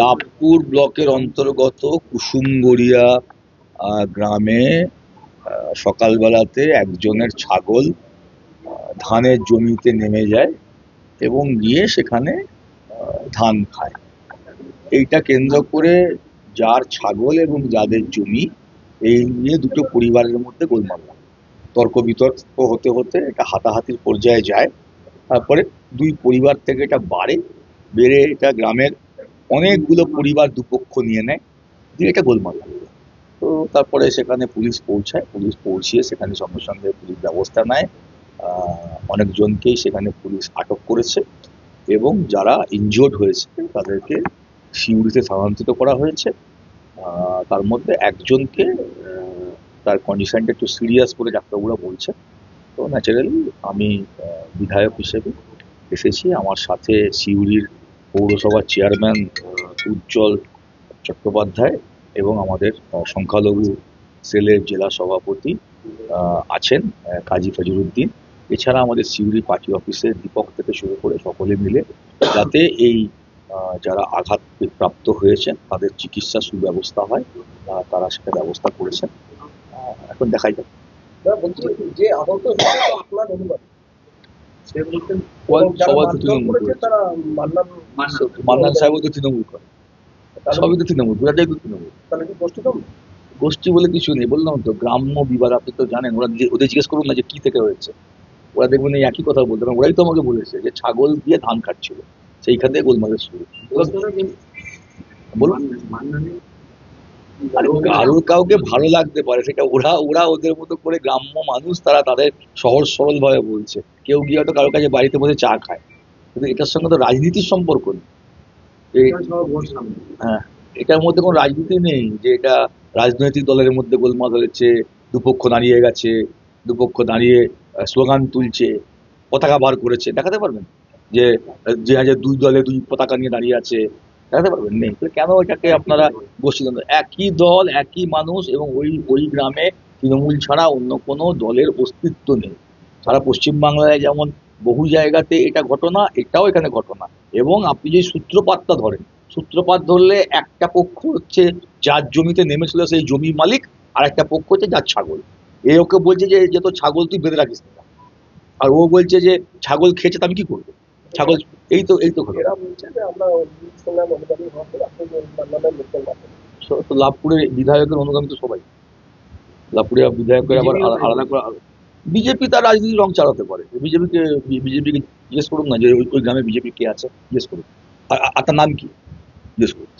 লাভপুর ব্লকের অন্তর্গত কুসুমগড়িয়া গ্রামে সকালবেলাতে একজনের ছাগল ধানের জমিতে নেমে যায় এবং গিয়ে সেখানে ধান খায়। এইটা কেন্দ্র করে যার ছাগল এবং যাদের জমি, এই নিয়ে দুটো পরিবারের মধ্যে গোলমাল তর্ক বিতর্ক হতে হতে এটা হাতাহাতির পর্যায়ে যায়। তারপরে দুই পরিবার থেকে এটা বাড়ে। বেড়ে এটা গ্রামের অনেকগুলো পরিবার দুপক্ষ নিয়ে নেয়, দিয়ে এটা গোলমাল তো তারপরে সেখানে পুলিশ পৌঁছায়, পুলিশ পৌঁছিয়ে সেখানে সঙ্গে সঙ্গে পুলিশ ব্যবস্থা নেয়। অনেকজনকেই সেখানে পুলিশ আটক করেছে এবং যারা ইনজিওর্ড হয়েছে তাদেরকে সিউড়িতে স্থানান্তরিত করা হয়েছে। তার মধ্যে একজনকে তার কন্ডিশনটা একটু সিরিয়াস করে ডাক্তারবাবুরা বলছে। তো ন্যাচারালি আমি বিধায়ক হিসেবে এসেছি। আমার সাথে সিউড়ির পৌরসভার চেয়ারম্যান উজ্জ্বল চট্টোপাধ্যায় এবং আমাদের সংখ্যালঘু সেলের জেলা সভাপতি আছেন কাজী ফজরুদ্দিন এছাড়া আমাদের সিউড়ি পার্টি অফিসের দীপক থেকে শুরু করে সকলে মিলে যাতে এই যারা আঘাত প্রাপ্ত হয়েছেন, তাদের চিকিৎসা সুব্যবস্থা হয় তারা সেটা ব্যবস্থা করেছেন। এখন দেখাই যাক। যে আহত আপনার সে বলছেন সবাই তো তৃণমূল করেছে করেছে। তারা মান্নান মান্নান সাহেবও তো তৃণমূল করে। সবই তো তৃণমূল পুরাটাই তো তৃণমূল। তাহলে কি গোষ্ঠী বলে কিছু নেই বললাম তো গ্রাম্য বিবাদ আপনি তো জানেন ওরা ওদের জিজ্ঞেস করুন না যে কি থেকে হয়েছে। ওরা দেখবেন এই একই কথা বলতে পারেন ওরাই তো আমাকে বলেছে যে ছাগল দিয়ে ধান কাটছিল সেইখান থেকে গোলমালের শুরু। বলুন। কারোর কাউকে ভালো লাগতে পারে সেটা ওরা ওরা ওদের মতো করে গ্রাম্য মানুষ তারা তাদের সহজ সরল ভাবে বলছে। কেউ গিয়ে হয়তো কারোর কাছে বাড়িতে বসে চা খায়। কিন্তু এটার সঙ্গে তো রাজনীতির সম্পর্ক নেই। হ্যাঁ এটার মধ্যে কোনো রাজনীতি নেই যে এটা রাজনৈতিক দলের মধ্যে গোলমাল হয়েছে দুপক্ষ দাঁড়িয়ে গেছে দুপক্ষ দাঁড়িয়ে স্লোগান তুলছে পতাকা বার করেছে। দেখাতে পারবেন? যে যে হাজার দুই দলে দুই পতাকা নিয়ে দাঁড়িয়ে আছে দেখাতে পারবেন নেই। কেন এটাকে আপনারা গোষ্ঠীদ্বন্দ্ব একই দল, একই মানুষ এবং ওই ওই গ্রামে তৃণমূল ছাড়া অন্য কোনো দলের অস্তিত্ব নেই। সারা পশ্চিমবাংলায় যেমন বহু জায়গাতে এটা ঘটনা, এটাও এখানে ঘটনা। এবং আপনি যদি সূত্রপাতটা ধরেন, সূত্রপাত ধরলে একটা পক্ষ হচ্ছে যার জমিতে নেমেছিল সেই জমি মালিক আর একটা পক্ষ হচ্ছে যার ছাগল। এ ওকে বলছে যে যে তো ছাগল, তুই বেঁধে রাখিস না। আর ও বলছে যে, ছাগল খেয়েছে, তো আমি কি করব? ছাগল এই তো এই তো ঘটনা। তো লাভপুরের বিধায়কের অনুগামী তো সবাই। লাভপুরের বিধায়কের আবার আলাদা করে বিজেপি তার রাজনীতি রং চালাতে পারে। বিজেপিকে বিজেপিকে জিজ্ঞেস করুন না যে ওই ওই গ্রামে বিজেপি কে আছে জিজ্ঞেস করুন আর তার নাম কি? জিজ্ঞেস করুন